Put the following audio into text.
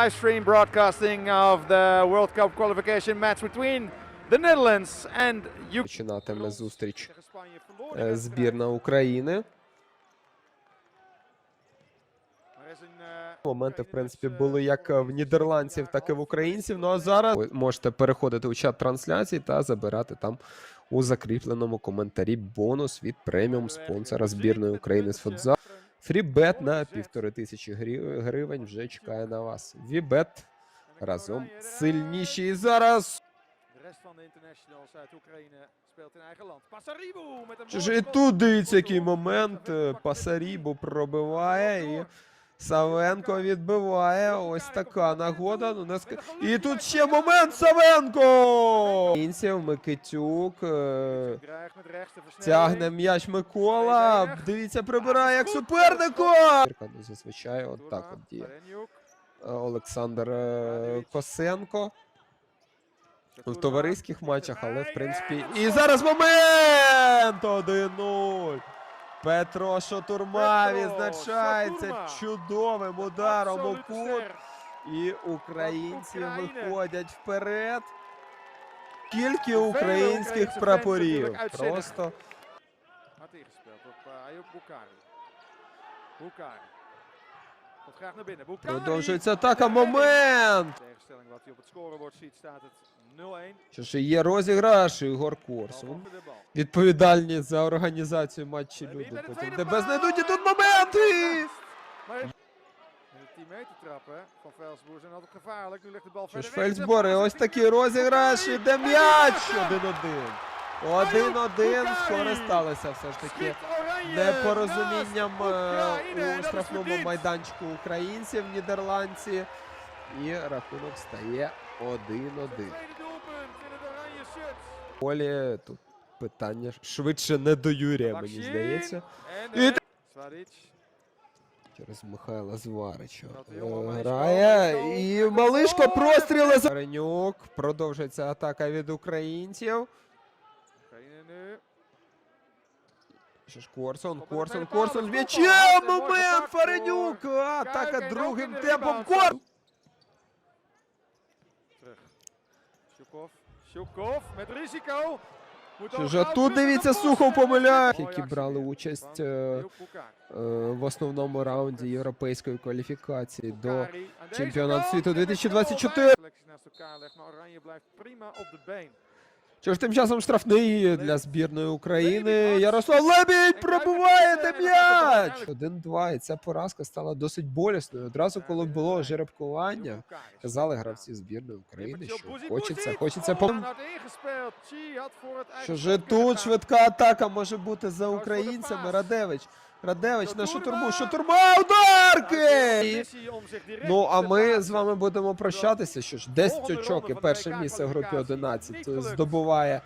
live stream broadcasting of the World Cup qualification match between the Netherlands and Ukraine. Починатиме зустріч е, збірна України. Моменти, в принципі, були як в нідерландців, так і в українців. Ну а зараз ви можете переходити у чат трансляцій та забирати там у закріпленому коментарі бонус від преміум спонсора збірної України з футзалу. Фрібет на півтори тисячі гривень вже чекає на вас. Вібет разом сильніші. І зараз і тут дивіться, який момент. е, Пасарібу пробиває і Савенко відбиває. Ось така нагода. Ну, не ск- І тут ще момент Савенко! Українців Микитюк. е. Тягне м'яч Микола. Дивіться, прибирає як суперника. Ну, Зазвичай от так от діє. Е, Олександр е, Косенко. В товариських матчах, але в принципі. І зараз момент! 1-0. Петро Шотурма Петро відзначається Шатурма. чудовим ударом у кут. І українці виходять вперед. Скільки українських прапорів. Просто Hard продовжується атака. Момент! In tegenstelling wat hij op het scorebord ziet, staat het 0-1. Що ж є розіграш Ігор Корсун. Відповідальні за організацію матчі люди. Потім тебе знайдуть і тут момент! І... Maar in de 10 meter trappen van Velsboer zijn altijd gevaarlijk. Nu ligt de bal Що ж, verder ось такий розіграш, іде м'яч! 1-1. 1-1 скористалися все ж таки непорозумінням е, у штрафному майданчику українців, нідерландці. І рахунок стає 1-1. Tweede doelpunt in het oranje shirt. Полі тут питання швидше не до Юрія, мені здається. І. Через Михайла Зварича е, грає. І Малишко простріли за Ренюк. Продовжується атака від українців. Що ж, Корсон, Корсон, Корсон м'ячем! Момент! Фаренюк! Атака другим темпом. Корсон! Ook ж, а gauw тут дивіться, Сухов помиляє. Які брали участь е, е, в основному раунді європейської кваліфікації до чемпіонату світу En met de 2024. Що ж тим часом штрафний для збірної України. Ярослав Лебідь пробиває де м'яч! 1-2. І ця поразка стала досить болісною. Одразу, коли було жеребкування, казали гравці збірної України, що хочеться, хочеться по. Що ж тут швидка атака може бути за українцями. Радевич. Радевич на Шатурма. шутурму. Zich direct Ну а ми з вами будемо прощатися. Що ж 10 очок і перше місце в групі kwalificatie. 11 здобуває